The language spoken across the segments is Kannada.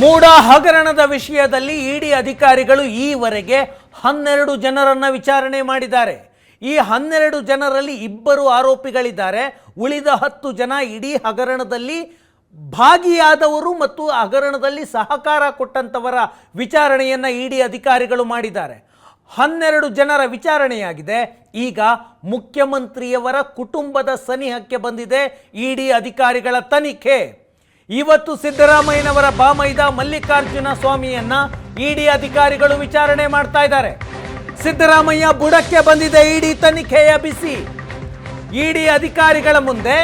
ಮೂಡ ಹಗರಣದ ವಿಷಯದಲ್ಲಿ ಇಡಿ ಅಧಿಕಾರಿಗಳು ಈವರೆಗೆ ಹನ್ನೆರಡು ಜನರನ್ನು ವಿಚಾರಣೆ ಮಾಡಿದ್ದಾರೆ. ಈ ಹನ್ನೆರಡು ಜನರಲ್ಲಿ ಇಬ್ಬರು ಆರೋಪಿಗಳಿದ್ದಾರೆ. ಉಳಿದ ಹತ್ತು ಜನ ಇಡೀ ಹಗರಣದಲ್ಲಿ ಭಾಗಿಯಾದವರು ಮತ್ತು ಹಗರಣದಲ್ಲಿ ಸಹಕಾರ ಕೊಟ್ಟಂತವರ ವಿಚಾರಣೆಯನ್ನು ಇಡಿ ಅಧಿಕಾರಿಗಳು ಮಾಡಿದ್ದಾರೆ. ಹನ್ನೆರಡು ಜನರ ವಿಚಾರಣೆಯಾಗಿದೆ. ಈಗ ಮುಖ್ಯಮಂತ್ರಿಯವರ ಕುಟುಂಬದ ಸನಿಹಕ್ಕೆ ಬಂದಿದೆ ಇಡಿ ಅಧಿಕಾರಿಗಳ ತನಿಖೆ. ಇವತ್ತು ಸಿದ್ದರಾಮಯ್ಯನವರ ಬಾಮೈದ ಮಲ್ಲಿಕಾರ್ಜುನ ಸ್ವಾಮಿಯನ್ನ ಇಡಿ ಅಧಿಕಾರಿಗಳು ವಿಚಾರಣೆ ಮಾಡ್ತಾ ಇದ್ದಾರೆ. ಸಿದ್ದರಾಮಯ್ಯ ಬುಡಕ್ಕೆ ಬಂದಿದೆ, ಇಡಿ ತನಿಖೆಯ ಬಿಸಿ. ಇಡಿ ಅಧಿಕಾರಿಗಳ ಮುಂದೆ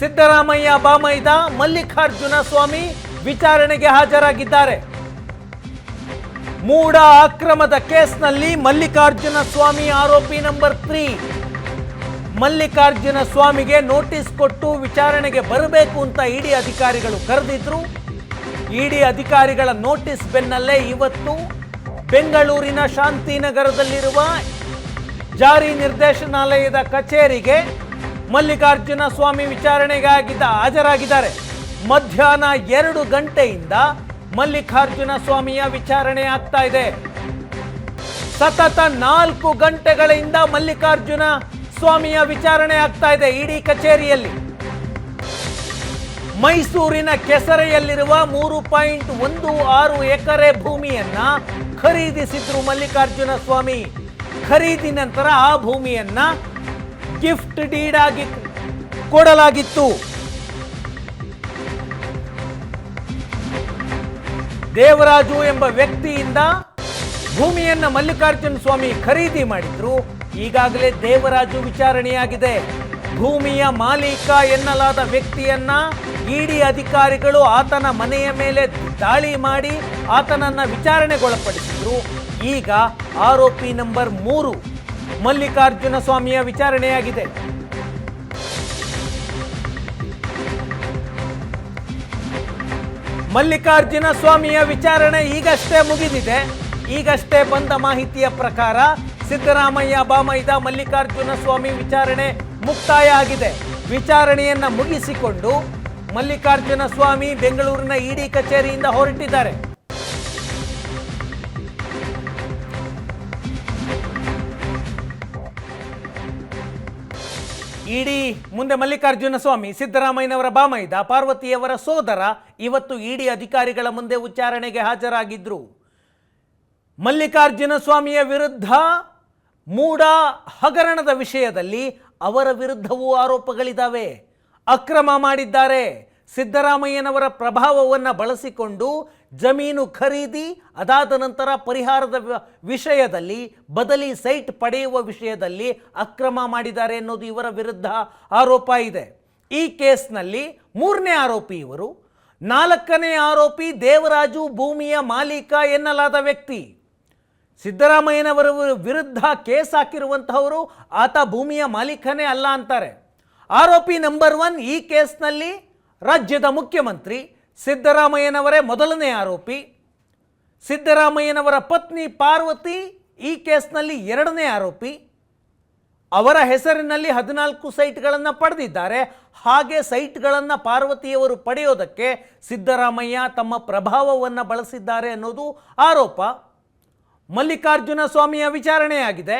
ಸಿದ್ದರಾಮಯ್ಯ ಬಾಮೈದ ಮಲ್ಲಿಕಾರ್ಜುನ ಸ್ವಾಮಿ ವಿಚಾರಣೆಗೆ ಹಾಜರಾಗಿದ್ದಾರೆ. ಮೂಡ ಅಕ್ರಮದ ಕೇಸ್ನಲ್ಲಿ ಮಲ್ಲಿಕಾರ್ಜುನ ಸ್ವಾಮಿ ಆರೋಪಿ ನಂಬರ್ ತ್ರೀ. ಮಲ್ಲಿಕಾರ್ಜುನ ಸ್ವಾಮಿಗೆ ನೋಟಿಸ್ ಕೊಟ್ಟು ವಿಚಾರಣೆಗೆ ಬರಬೇಕು ಅಂತ ಇಡಿ ಅಧಿಕಾರಿಗಳು ಕರೆದಿದ್ರು. ಇಡಿ ಅಧಿಕಾರಿಗಳ ನೋಟಿಸ್ ಬೆನ್ನಲ್ಲೇ ಇವತ್ತು ಬೆಂಗಳೂರಿನ ಶಾಂತಿನಗರದಲ್ಲಿರುವ ಜಾರಿ ನಿರ್ದೇಶನಾಲಯದ ಕಚೇರಿಗೆ ಮಲ್ಲಿಕಾರ್ಜುನ ಸ್ವಾಮಿ ವಿಚಾರಣೆಗಾಗಿದ್ದ ಹಾಜರಾಗಿದ್ದಾರೆ. ಮಧ್ಯಾಹ್ನ ಎರಡು ಗಂಟೆಯಿಂದ ಮಲ್ಲಿಕಾರ್ಜುನ ಸ್ವಾಮಿಯ ವಿಚಾರಣೆ ಆಗ್ತಾ ಇದೆ. ಸತತ ನಾಲ್ಕು ಗಂಟೆಗಳಿಂದ ಮಲ್ಲಿಕಾರ್ಜುನ ಸ್ವಾಮಿಯ ವಿಚಾರಣೆ ಆಗ್ತಾ ಇದೆ ಇಡಿ ಕಚೇರಿಯಲ್ಲಿ. ಮೈಸೂರಿನ ಕೆಸರೆಯಲ್ಲಿರುವ ಮೂರು ಪಾಯಿಂಟ್ ಒಂದು ಆರು ಎಕರೆ ಭೂಮಿಯನ್ನ ಖರೀದಿಸಿದ್ರು ಮಲ್ಲಿಕಾರ್ಜುನ ಸ್ವಾಮಿ. ಖರೀದಿ ನಂತರ ಆ ಭೂಮಿಯನ್ನ ಗಿಫ್ಟ್ ಡೀಡ್ ಆಗಿ ಕೊಡಲಾಗಿತ್ತು. ದೇವರಾಜು ಎಂಬ ವ್ಯಕ್ತಿಯಿಂದ ಭೂಮಿಯನ್ನ ಮಲ್ಲಿಕಾರ್ಜುನ ಸ್ವಾಮಿ ಖರೀದಿ ಮಾಡಿದ್ರು. ಈಗಾಗಲೇ ದೇವರಾಜು ವಿಚಾರಣೆಯಾಗಿದೆ. ಭೂಮಿಯ ಮಾಲೀಕ ಎನ್ನಲಾದ ವ್ಯಕ್ತಿಯನ್ನ ಇಡಿ ಅಧಿಕಾರಿಗಳು ಆತನ ಮನೆಯ ಮೇಲೆ ದಾಳಿ ಮಾಡಿ ಆತನನ್ನ ವಿಚಾರಣೆಗೊಳಪಡಿಸಿದ್ರು. ಈಗ ಆರೋಪಿ ನಂಬರ್ ಮೂರು, ಮಲ್ಲಿಕಾರ್ಜುನ ಸ್ವಾಮಿಯ ವಿಚಾರಣೆಯಾಗಿದೆ. ಮಲ್ಲಿಕಾರ್ಜುನ ಸ್ವಾಮಿಯ ವಿಚಾರಣೆ ಈಗಷ್ಟೇ ಮುಗಿದಿದೆ. ಈಗಷ್ಟೇ ಬಂದ ಮಾಹಿತಿಯ ಪ್ರಕಾರ ಸಿದ್ದರಾಮಯ್ಯ, ಬಾಮೈದ ಮಲ್ಲಿಕಾರ್ಜುನ ಸ್ವಾಮಿ ವಿಚಾರಣೆ ಮುಕ್ತಾಯ ಆಗಿದೆ ವಿಚಾರಣೆಯನ್ನ ಮುಗಿಸಿಕೊಂಡು ಮಲ್ಲಿಕಾರ್ಜುನ ಸ್ವಾಮಿ ಬೆಂಗಳೂರಿನ ಇಡಿ ಕಚೇರಿಯಿಂದ ಹೊರಟಿದ್ದಾರೆ. ಇಡಿ ಮುಂದೆ ಮಲ್ಲಿಕಾರ್ಜುನ ಸ್ವಾಮಿ, ಸಿದ್ದರಾಮಯ್ಯನವರ ಬಾಮೈದ, ಪಾರ್ವತಿಯವರ ಸೋದರ ಇವತ್ತು ಇಡಿ ಅಧಿಕಾರಿಗಳ ಮುಂದೆ ವಿಚಾರಣೆಗೆ ಹಾಜರಾಗಿದ್ರು. ಮಲ್ಲಿಕಾರ್ಜುನ ಸ್ವಾಮಿಯ ವಿರುದ್ಧ ಮೂಡ ಹಗರಣದ ವಿಷಯದಲ್ಲಿ ಅವರ ವಿರುದ್ಧವೂ ಆರೋಪಗಳಿದ್ದಾವೆ ಅಕ್ರಮ ಮಾಡಿದ್ದಾರೆ. ಸಿದ್ದರಾಮಯ್ಯನವರ ಪ್ರಭಾವವನ್ನು ಬಳಸಿಕೊಂಡು ಜಮೀನು ಖರೀದಿ, ಅದಾದ ನಂತರ ಪರಿಹಾರದ ವಿಷಯದಲ್ಲಿ, ಬದಲಿ ಸೈಟ್ ಪಡೆಯುವ ವಿಷಯದಲ್ಲಿ ಅಕ್ರಮ ಮಾಡಿದ್ದಾರೆ ಅನ್ನೋದು ಇವರ ವಿರುದ್ಧ ಆರೋಪ ಇದೆ. ಈ ಕೇಸ್ನಲ್ಲಿ ಮೂರನೇ ಆರೋಪಿ ಇವರು, ನಾಲ್ಕನೇ ಆರೋಪಿ ದೇವರಾಜು ಭೂಮಿಯ ಮಾಲೀಕ ಎನ್ನಲಾದ ವ್ಯಕ್ತಿ. ಸಿದ್ದರಾಮಯ್ಯನವರ ವಿರುದ್ಧ ಕೇಸ್ ಹಾಕಿರುವಂತಹವರು ಆತ ಭೂಮಿಯ ಮಾಲೀಕನೇ ಅಲ್ಲ ಅಂತಾರೆ. ಆರೋಪಿ ನಂಬರ್ ಒನ್ ಈ ಕೇಸ್ನಲ್ಲಿ ರಾಜ್ಯದ ಮುಖ್ಯಮಂತ್ರಿ ಸಿದ್ದರಾಮಯ್ಯನವರೇ ಮೊದಲನೇ ಆರೋಪಿ. ಸಿದ್ದರಾಮಯ್ಯನವರ ಪತ್ನಿ ಪಾರ್ವತಿ ಈ ಕೇಸ್ನಲ್ಲಿ ಎರಡನೇ ಆರೋಪಿ. ಅವರ ಹೆಸರಿನಲ್ಲಿ ಹದಿನಾಲ್ಕು ಸೈಟ್ಗಳನ್ನು ಪಡೆದಿದ್ದಾರೆ. ಹಾಗೆ ಸೈಟ್ಗಳನ್ನು ಪಾರ್ವತಿಯವರು ಪಡೆಯೋದಕ್ಕೆ ಸಿದ್ದರಾಮಯ್ಯ ತಮ್ಮ ಪ್ರಭಾವವನ್ನು ಬಳಸಿದ್ದಾರೆ ಅನ್ನೋದು ಆರೋಪ. ಮಲ್ಲಿಕಾರ್ಜುನ ಸ್ವಾಮಿಯ ವಿಚಾರಣೆಯಾಗಿದೆ.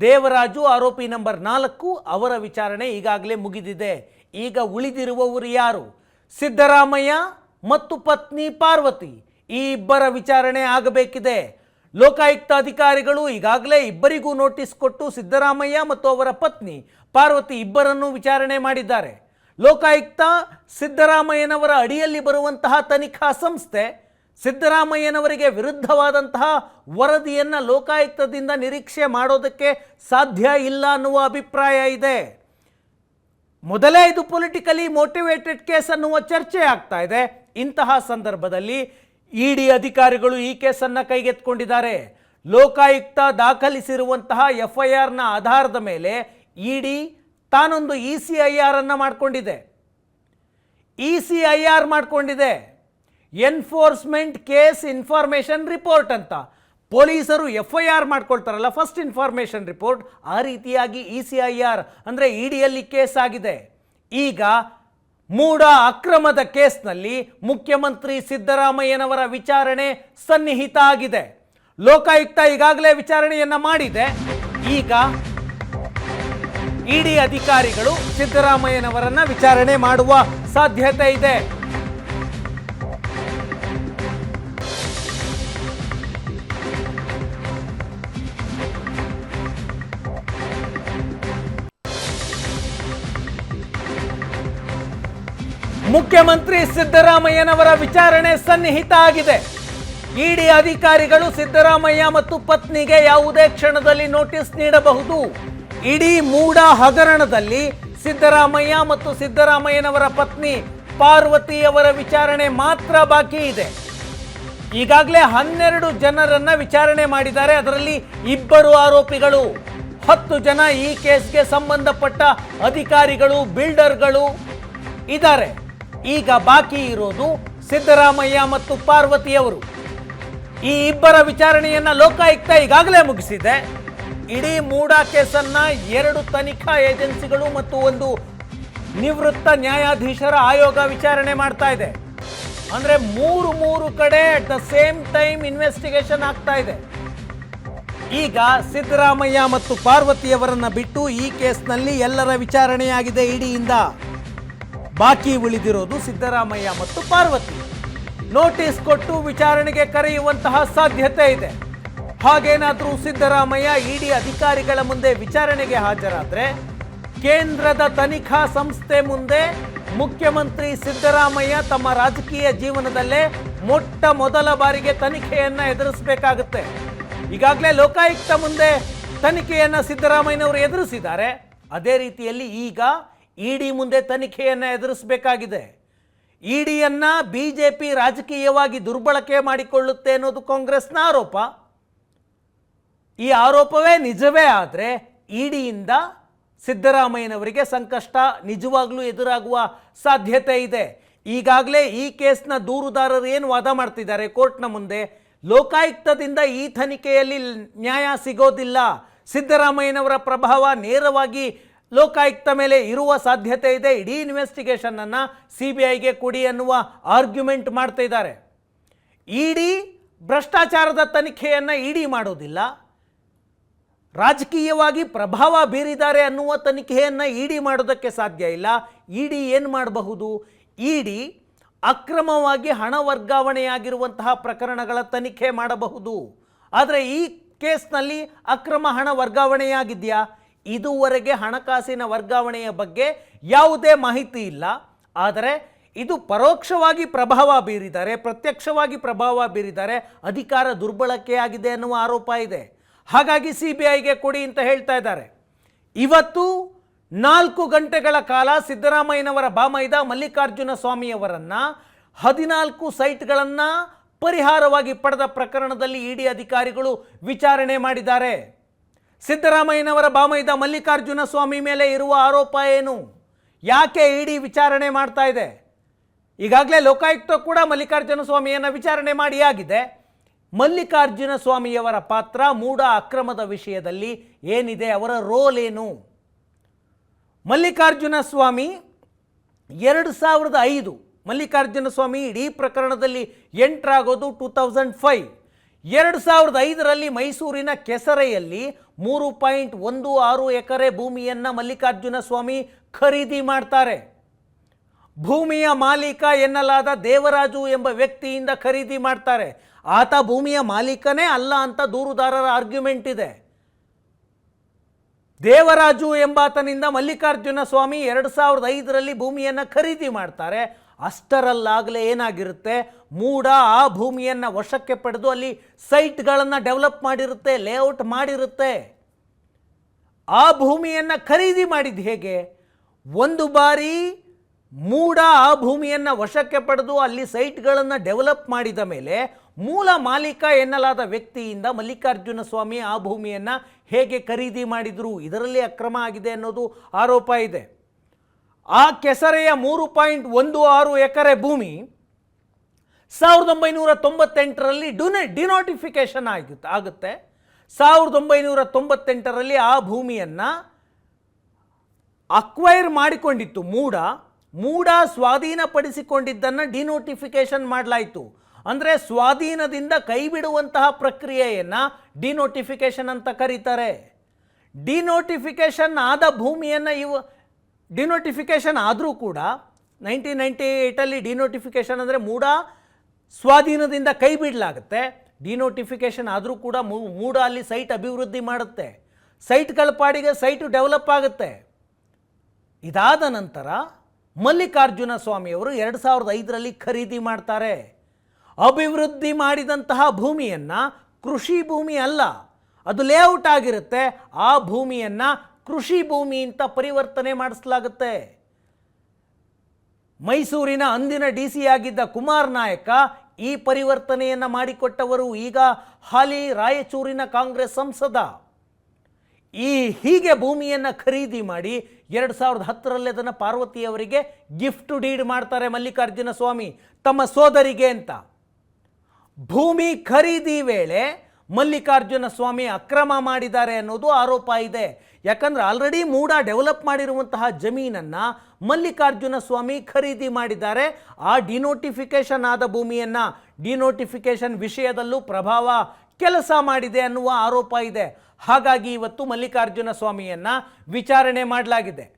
ದೇವರಾಜು ಆರೋಪಿ ನಂಬರ್ ನಾಲ್ಕು, ಅವರ ವಿಚಾರಣೆ ಈಗಾಗಲೇ ಮುಗಿದಿದೆ. ಈಗ ಉಳಿದಿರುವವರು ಯಾರು? ಸಿದ್ದರಾಮಯ್ಯ ಮತ್ತು ಪತ್ನಿ ಪಾರ್ವತಿ. ಈ ಇಬ್ಬರ ವಿಚಾರಣೆ ಆಗಬೇಕಿದೆ. ಲೋಕಾಯುಕ್ತ ಅಧಿಕಾರಿಗಳು ಈಗಾಗಲೇ ಇಬ್ಬರಿಗೂ ನೋಟಿಸ್ ಕೊಟ್ಟು ಸಿದ್ದರಾಮಯ್ಯ ಮತ್ತು ಅವರ ಪತ್ನಿ ಪಾರ್ವತಿ ಇಬ್ಬರನ್ನೂ ವಿಚಾರಣೆ ಮಾಡಿದ್ದಾರೆ. ಲೋಕಾಯುಕ್ತ ಸಿದ್ದರಾಮಯ್ಯನವರ ಅಡಿಯಲ್ಲಿ ಬರುವಂತಹ ತನಿಖಾ ಸಂಸ್ಥೆ ಸಿದ್ದರಾಮಯ್ಯನವರಿಗೆ ವಿರುದ್ಧವಾದಂತಹ ವರದಿಯನ್ನು ಲೋಕಾಯುಕ್ತದಿಂದ ನಿರೀಕ್ಷೆ ಮಾಡೋದಕ್ಕೆ ಸಾಧ್ಯ ಇಲ್ಲ ಅನ್ನುವ ಅಭಿಪ್ರಾಯ ಇದೆ. ಮೊದಲೇ ಇದು ಪೊಲಿಟಿಕಲಿ ಮೋಟಿವೇಟೆಡ್ ಕೇಸ್ ಅನ್ನುವ ಚರ್ಚೆ ಆಗ್ತಾ ಇದೆ. ಇಂತಹ ಸಂದರ್ಭದಲ್ಲಿ ಇಡಿ ಅಧಿಕಾರಿಗಳು ಈ ಕೇಸನ್ನು ಕೈಗೆತ್ತಿಕೊಂಡಿದ್ದಾರೆ. ಲೋಕಾಯುಕ್ತ ದಾಖಲಿಸಿರುವಂತಹ ಎಫ್ ಐ ಆರ್ನ ಆಧಾರದ ಮೇಲೆ ಇಡಿ ತಾನೊಂದು ಇ ಸಿ ಐ ಆರ್ ಅನ್ನು ಮಾಡಿಕೊಂಡಿದೆ. ಇ ಸಿ ಐ ಆರ್ ಮಾಡಿಕೊಂಡಿದೆ. ಎನ್ಫೋರ್ಸ್ಮೆಂಟ್ ಕೇಸ್ ಇನ್ಫಾರ್ಮೇಷನ್ ರಿಪೋರ್ಟ್ ಅಂತ. ಪೊಲೀಸರು ಎಫ್ ಐ ಆರ್ ಮಾಡ್ಕೊಳ್ತಾರಲ್ಲ ಫಸ್ಟ್ ಇನ್ಫಾರ್ಮೇಷನ್ ರಿಪೋರ್ಟ್ ಆ ರೀತಿಯಾಗಿ ಇ ಸಿ ಐ ಆರ್ ಅಂದರೆ ಇ ಡಿಯಲ್ಲಿ ಕೇಸ್ ಆಗಿದೆ. ಈಗ ಮೂಡ ಅಕ್ರಮದ ಕೇಸ್ನಲ್ಲಿ ಮುಖ್ಯಮಂತ್ರಿ ಸಿದ್ದರಾಮಯ್ಯನವರ ವಿಚಾರಣೆ ಸನ್ನಿಹಿತ ಆಗಿದೆ. ಲೋಕಾಯುಕ್ತ ಈಗಾಗಲೇ ವಿಚಾರಣೆಯನ್ನ ಮಾಡಿದೆ. ಈಗ ಇಡಿ ಅಧಿಕಾರಿಗಳು ಸಿದ್ದರಾಮಯ್ಯನವರನ್ನ ವಿಚಾರಣೆ ಮಾಡುವ ಸಾಧ್ಯತೆ ಇದೆ. ಮುಖ್ಯಮಂತ್ರಿ ಸಿದ್ದರಾಮಯ್ಯನವರ ವಿಚಾರಣೆ ಸನ್ನಿಹಿತ ಆಗಿದೆ. ಇಡಿ ಅಧಿಕಾರಿಗಳು ಸಿದ್ದರಾಮಯ್ಯ ಮತ್ತು ಪತ್ನಿಗೆ ಯಾವುದೇ ಕ್ಷಣದಲ್ಲಿ ನೋಟಿಸ್ ನೀಡಬಹುದು. ಇಡೀ ಮೂಡ ಹಗರಣದಲ್ಲಿ ಸಿದ್ದರಾಮಯ್ಯ ಮತ್ತು ಸಿದ್ದರಾಮಯ್ಯನವರ ಪತ್ನಿ ಪಾರ್ವತಿಯವರ ವಿಚಾರಣೆ ಮಾತ್ರ ಬಾಕಿ ಇದೆ. ಈಗಾಗಲೇ ಹನ್ನೆರಡು ಜನರನ್ನ ವಿಚಾರಣೆ ಮಾಡಿದ್ದಾರೆ. ಅದರಲ್ಲಿ ಇಬ್ಬರು ಆರೋಪಿಗಳು, ಹತ್ತು ಜನ ಈ ಕೇಸ್ಗೆ ಸಂಬಂಧಪಟ್ಟ ಅಧಿಕಾರಿಗಳು, ಬಿಲ್ಡರ್ಗಳು ಇದ್ದಾರೆ. ಈಗ ಬಾಕಿ ಇರೋದು ಸಿದ್ದರಾಮಯ್ಯ ಮತ್ತು ಪಾರ್ವತಿಯವರು. ಈ ಇಬ್ಬರ ವಿಚಾರಣೆಯನ್ನ ಲೋಕಾಯುಕ್ತ ಈಗಾಗಲೇ ಮುಗಿಸಿದೆ. ಇಡೀ ಮೂಡ ಕೇಸನ್ನ ಎರಡು ತನಿಖಾ ಏಜೆನ್ಸಿಗಳು ಮತ್ತು ಒಂದು ನಿವೃತ್ತ ನ್ಯಾಯಾಧೀಶರ ಆಯೋಗ ವಿಚಾರಣೆ ಮಾಡ್ತಾ ಇದೆ. ಅಂದ್ರೆ ಮೂರು ಮೂರು ಕಡೆ at the same time investigation ಆಗ್ತಾ ಇದೆ. ಈಗ ಸಿದ್ದರಾಮಯ್ಯ ಮತ್ತು ಪಾರ್ವತಿಯವರನ್ನ ಬಿಟ್ಟು ಈ ಕೇಸ್ನಲ್ಲಿ ಎಲ್ಲರ ವಿಚಾರಣೆಯಾಗಿದೆ ಇಡಿಯಿಂದ. ಬಾಕಿ ಉಳಿದಿರೋದು ಸಿದ್ದರಾಮಯ್ಯ ಮತ್ತು ಪಾರ್ವತಿ. ನೋಟಿಸ್ ಕೊಟ್ಟು ವಿಚಾರಣೆಗೆ ಕರೆಯುವಂತಹ ಸಾಧ್ಯತೆ ಇದೆ. ಹಾಗೇನಾದರೂ ಸಿದ್ದರಾಮಯ್ಯ ಇಡಿ ಅಧಿಕಾರಿಗಳ ಮುಂದೆ ವಿಚಾರಣೆಗೆ ಹಾಜರಾದರೆ, ಕೇಂದ್ರದ ತನಿಖಾ ಸಂಸ್ಥೆ ಮುಂದೆ ಮುಖ್ಯಮಂತ್ರಿ ಸಿದ್ದರಾಮಯ್ಯ ತಮ್ಮ ರಾಜಕೀಯ ಜೀವನದಲ್ಲೇ ಮೊಟ್ಟ ಮೊದಲ ಬಾರಿಗೆ ತನಿಖೆಯನ್ನು ಎದುರಿಸಬೇಕಾಗುತ್ತೆ. ಈಗಾಗಲೇ ಲೋಕಾಯುಕ್ತ ಮುಂದೆ ತನಿಖೆಯನ್ನು ಸಿದ್ದರಾಮಯ್ಯನವರು ಎದುರಿಸಿದ್ದಾರೆ. ಅದೇ ರೀತಿಯಲ್ಲಿ ಈಗ ಇಡಿ ಮುಂದೆ ತನಿಖೆಯನ್ನು ಎದುರಿಸಬೇಕಾಗಿದೆ. ಇಡಿಯನ್ನು ಬಿ ಜೆ ಪಿ ರಾಜಕೀಯವಾಗಿ ದುರ್ಬಳಕೆ ಮಾಡಿಕೊಳ್ಳುತ್ತೆ ಅನ್ನೋದು ಕಾಂಗ್ರೆಸ್ನ ಆರೋಪ. ಈ ಆರೋಪವೇ ನಿಜವೇ ಆದರೆ ಇಡಿಯಿಂದ ಸಿದ್ದರಾಮಯ್ಯನವರಿಗೆ ಸಂಕಷ್ಟ, ನಿಜವಾಗ್ಲೂ ಎದುರಾಗುವ ಸಾಧ್ಯತೆ ಇದೆ. ಈಗಾಗಲೇ ಈ ಕೇಸ್ನ ದೂರುದಾರರು ಏನು ವಾದ ಮಾಡ್ತಿದ್ದಾರೆ ಕೋರ್ಟ್ನ ಮುಂದೆ? ಲೋಕಾಯುಕ್ತದಿಂದ ಈ ತನಿಖೆಯಲ್ಲಿ ನ್ಯಾಯ ಸಿಗೋದಿಲ್ಲ. ಸಿದ್ದರಾಮಯ್ಯನವರ ಪ್ರಭಾವ ನೇರವಾಗಿ ಲೋಕಾಯುಕ್ತ ಮೇಲೆ ಇರುವ ಸಾಧ್ಯತೆ ಇದೆ. ಇಡೀ ಇನ್ವೆಸ್ಟಿಗೇಷನನ್ನು ಸಿ ಬಿ ಐಗೆ ಕೊಡಿ ಅನ್ನುವ ಆರ್ಗ್ಯುಮೆಂಟ್ ಮಾಡ್ತಾ ಇದ್ದಾರೆ. ಇಡಿ ಭ್ರಷ್ಟಾಚಾರದ ತನಿಖೆಯನ್ನು ಇಡಿ ಮಾಡೋದಿಲ್ಲ. ರಾಜಕೀಯವಾಗಿ ಪ್ರಭಾವ ಬೀರಿದ್ದಾರೆ ಅನ್ನುವ ತನಿಖೆಯನ್ನು ಇಡಿ ಮಾಡೋದಕ್ಕೆ ಸಾಧ್ಯ ಇಲ್ಲ. ಇಡಿ ಏನು ಮಾಡಬಹುದು? ಇಡಿ ಅಕ್ರಮವಾಗಿ ಹಣ ವರ್ಗಾವಣೆಯಾಗಿರುವಂತಹ ಪ್ರಕರಣಗಳ ತನಿಖೆ ಮಾಡಬಹುದು. ಆದರೆ ಈ ಕೇಸ್ನಲ್ಲಿ ಅಕ್ರಮ ಹಣ ವರ್ಗಾವಣೆಯಾಗಿದೆಯಾ? ಇದುವರೆಗೆ ಹಣಕಾಸಿನ ವರ್ಗಾವಣೆಯ ಬಗ್ಗೆ ಯಾವುದೇ ಮಾಹಿತಿ ಇಲ್ಲ. ಆದರೆ ಇದು ಪರೋಕ್ಷವಾಗಿ ಪ್ರಭಾವ ಬೀರಿದ್ದಾರೆ ಪ್ರತ್ಯಕ್ಷವಾಗಿ ಪ್ರಭಾವ ಬೀರಿದ್ದಾರೆ ಅಧಿಕಾರ ದುರ್ಬಳಕೆಯಾಗಿದೆ ಅನ್ನುವ ಆರೋಪ ಇದೆ. ಹಾಗಾಗಿ ಸಿ ಬಿ ಐಗೆ ಕೊಡಿ ಅಂತ ಹೇಳ್ತಾ ಇದ್ದಾರೆ. ಇವತ್ತು ನಾಲ್ಕು ಗಂಟೆಗಳ ಕಾಲ ಸಿದ್ದರಾಮಯ್ಯನವರ ಬಾಮೈದ ಮಲ್ಲಿಕಾರ್ಜುನ ಸ್ವಾಮಿಯವರನ್ನು ಹದಿನಾಲ್ಕು ಸೈಟ್ಗಳನ್ನು ಪರಿಹಾರವಾಗಿ ಪಡೆದ ಪ್ರಕರಣದಲ್ಲಿ ಇಡಿ ಅಧಿಕಾರಿಗಳು ವಿಚಾರಣೆ ಮಾಡಿದ್ದಾರೆ. ಸಿದ್ದರಾಮಯ್ಯನವರ ಬಾಮೈದ ಮಲ್ಲಿಕಾರ್ಜುನ ಸ್ವಾಮಿ ಮೇಲೆ ಇರುವ ಆರೋಪ ಏನು? ಯಾಕೆ ಇಡಿ ವಿಚಾರಣೆ ಮಾಡ್ತಾ ಇದೆ? ಈಗಾಗಲೇ ಲೋಕಾಯುಕ್ತ ಕೂಡ ಮಲ್ಲಿಕಾರ್ಜುನ ಸ್ವಾಮಿಯನ್ನು ವಿಚಾರಣೆ ಮಾಡಿ ಆಗಿದೆ. ಮಲ್ಲಿಕಾರ್ಜುನ ಸ್ವಾಮಿಯವರ ಪಾತ್ರ ಮೂಢ ಅಕ್ರಮದ ವಿಷಯದಲ್ಲಿ ಏನಿದೆ? ಅವರ ರೋಲ್ ಏನು? ಮಲ್ಲಿಕಾರ್ಜುನ ಸ್ವಾಮಿ ಎರಡು ಸಾವಿರದ ಐದು ಮಲ್ಲಿಕಾರ್ಜುನ ಸ್ವಾಮಿ ಇಡೀ ಪ್ರಕರಣದಲ್ಲಿ ಎಂಟ್ರಾಗೋದು ಟೂ ತೌಸಂಡ್ ಫೈವ್. ಎರಡು ಸಾವಿರದ ಐದರಲ್ಲಿ ಮೈಸೂರಿನ ಕೆಸರೆಯಲ್ಲಿ ಮೂರು ಪಾಯಿಂಟ್ ಒಂದು ಆರು ಎಕರೆ ಭೂಮಿಯನ್ನು ಮಲ್ಲಿಕಾರ್ಜುನ ಸ್ವಾಮಿ ಖರೀದಿ ಮಾಡ್ತಾರೆ. ಭೂಮಿಯ ಮಾಲೀಕ ಎನ್ನಲಾದ ದೇವರಾಜು ಎಂಬ ವ್ಯಕ್ತಿಯಿಂದ ಖರೀದಿ ಮಾಡ್ತಾರೆ. ಆತ ಭೂಮಿಯ ಮಾಲೀಕನೇ ಅಲ್ಲ ಅಂತ ದೂರುದಾರರ ಆರ್ಗ್ಯುಮೆಂಟ್ ಇದೆ. ದೇವರಾಜು ಎಂಬಾತನಿಂದ ಮಲ್ಲಿಕಾರ್ಜುನ ಸ್ವಾಮಿ ಎರಡು ಸಾವಿರದ ಐದರಲ್ಲಿ ಭೂಮಿಯನ್ನು ಖರೀದಿ ಮಾಡ್ತಾರೆ. ಅಷ್ಟರಲ್ಲಾಗಲೇ ಏನಾಗಿರುತ್ತೆ? ಮೂಡ ಆ ಭೂಮಿಯನ್ನು ವಶಕ್ಕೆ ಪಡೆದು ಅಲ್ಲಿ ಸೈಟ್ಗಳನ್ನು ಡೆವಲಪ್ ಮಾಡಿರುತ್ತೆ, ಲೇಔಟ್ ಮಾಡಿರುತ್ತೆ. ಆ ಭೂಮಿಯನ್ನು ಖರೀದಿ ಮಾಡಿದ್ದು ಹೇಗೆ? ಒಂದು ಬಾರಿ ಮೂಡ ಆ ಭೂಮಿಯನ್ನು ವಶಕ್ಕೆ ಪಡೆದು ಅಲ್ಲಿ ಸೈಟ್ಗಳನ್ನು ಡೆವಲಪ್ ಮಾಡಿದ ಮೇಲೆ ಮೂಲ ಮಾಲೀಕ ಎನ್ನಲಾದ ವ್ಯಕ್ತಿಯಿಂದ ಮಲ್ಲಿಕಾರ್ಜುನ ಸ್ವಾಮಿ ಆ ಭೂಮಿಯನ್ನು ಹೇಗೆ ಖರೀದಿ ಮಾಡಿದರು? ಇದರಲ್ಲಿ ಅಕ್ರಮ ಆಗಿದೆ ಅನ್ನೋದು ಆರೋಪ ಇದೆ. ಆ ಕೆಸರೆಯ ಮೂರು ಪಾಯಿಂಟ್ ಒಂದು ಆರು ಎಕರೆ ಭೂಮಿ ಸಾವಿರದ ಒಂಬೈನೂರ ತೊಂಬತ್ತೆಂಟರಲ್ಲಿ ಡುನೆ ಡಿನೋಟಿಫಿಕೇಶನ್ ಆಗುತ್ತೆ ಆಗುತ್ತೆ. ಸಾವಿರದ ಒಂಬೈನೂರ ತೊಂಬತ್ತೆಂಟರಲ್ಲಿ ಆ ಭೂಮಿಯನ್ನು ಅಕ್ವೈರ್ ಮಾಡಿಕೊಂಡಿತ್ತು, ಮೂಡ. ಮೂಡ ಸ್ವಾಧೀನಪಡಿಸಿಕೊಂಡಿದ್ದನ್ನು ಡಿನೋಟಿಫಿಕೇಶನ್ ಮಾಡಲಾಯಿತು. ಅಂದರೆ ಸ್ವಾಧೀನದಿಂದ ಕೈಬಿಡುವಂತಹ ಪ್ರಕ್ರಿಯೆಯನ್ನು ಡಿನೋಟಿಫಿಕೇಶನ್ ಅಂತ ಕರೀತಾರೆ. ಡಿನೋಟಿಫಿಕೇಶನ್ ಆದ ಭೂಮಿಯನ್ನು ಇವ ಡಿನೋಟಿಫಿಕೇಶನ್ ಆದರೂ ಕೂಡ ನೈನ್ಟೀನ್ ನೈಂಟಿ ಏಯ್ಟಲ್ಲಿ ಡಿನೋಟಿಫಿಕೇಷನ್ ಅಂದರೆ ಮೂಡ ಸ್ವಾಧೀನದಿಂದ ಕೈ ಬಿಡಲಾಗುತ್ತೆ ಡಿನೋಟಿಫಿಕೇಷನ್ ಆದರೂ ಕೂಡ ಮೂಡ ಅಲ್ಲಿ ಸೈಟ್ ಅಭಿವೃದ್ಧಿ ಮಾಡುತ್ತೆ. ಸೈಟ್ಗಳ ಪಾಡಿಗೆ ಸೈಟು ಡೆವಲಪ್ ಆಗುತ್ತೆ. ಇದಾದ ನಂತರ ಮಲ್ಲಿಕಾರ್ಜುನ ಸ್ವಾಮಿಯವರು ಎರಡು ಸಾವಿರದ ಐದರಲ್ಲಿ ಖರೀದಿ ಮಾಡ್ತಾರೆ. ಅಭಿವೃದ್ಧಿ ಮಾಡಿದಂತಹ ಭೂಮಿಯನ್ನು ಕೃಷಿ ಭೂಮಿ ಅಲ್ಲ, ಅದು ಲೇಔಟ್ ಆಗಿರುತ್ತೆ. ಆ ಭೂಮಿಯನ್ನು ಕೃಷಿ ಭೂಮಿ ಅಂತ ಪರಿವರ್ತನೆ ಮಾಡಿಸಲಾಗುತ್ತೆ. ಮೈಸೂರಿನ ಅಂದಿನ ಡಿ ಸಿ ಆಗಿದ್ದ ಕುಮಾರ್ ನಾಯಕ ಈ ಪರಿವರ್ತನೆಯನ್ನು ಮಾಡಿಕೊಟ್ಟವರು ಈಗ ಹಾಲಿ ರಾಯಚೂರಿನ ಕಾಂಗ್ರೆಸ್ ಸಂಸದ. ಈ ಹೀಗೆ ಭೂಮಿಯನ್ನು ಖರೀದಿ ಮಾಡಿ ಎರಡು ಸಾವಿರದ ಹತ್ತರಲ್ಲಿ ಅದನ್ನು ಪಾರ್ವತಿಯವರಿಗೆ ಗಿಫ್ಟ್ ಡೀಡ್ ಮಾಡ್ತಾರೆ ಮಲ್ಲಿಕಾರ್ಜುನ ಸ್ವಾಮಿ ತಮ್ಮ ಸೋದರಿಗೆ ಅಂತ. ಭೂಮಿ ಖರೀದಿ ವೇಳೆ ಮಲ್ಲಿಕಾರ್ಜುನ ಸ್ವಾಮಿ ಅಕ್ರಮ ಮಾಡಿದ್ದಾರೆ ಅನ್ನೋದು ಆರೋಪ ಇದೆ. ಯಾಕಂದ್ರೆ ಆಲ್ರೆಡಿ ಮೂಡ ಡೆವಲಪ್ ಮಾಡಿರುವಂತಹ ಜಮೀನನ್ನು ಮಲ್ಲಿಕಾರ್ಜುನ ಸ್ವಾಮಿ ಖರೀದಿ ಮಾಡಿದ್ದಾರೆ. ಆ ಡಿನೋಟಿಫಿಕೇಷನ್ ಆದ ಭೂಮಿಯನ್ನು ಡಿನೋಟಿಫಿಕೇಷನ್ ವಿಷಯದಲ್ಲೂ ಪ್ರಭಾವ ಕೆಲಸ ಮಾಡಿದೆ ಅನ್ನುವ ಆರೋಪ ಇದೆ. ಹಾಗಾಗಿ ಇವತ್ತು ಮಲ್ಲಿಕಾರ್ಜುನ ಸ್ವಾಮಿಯನ್ನ ವಿಚಾರಣೆ ಮಾಡಲಾಗಿದೆ.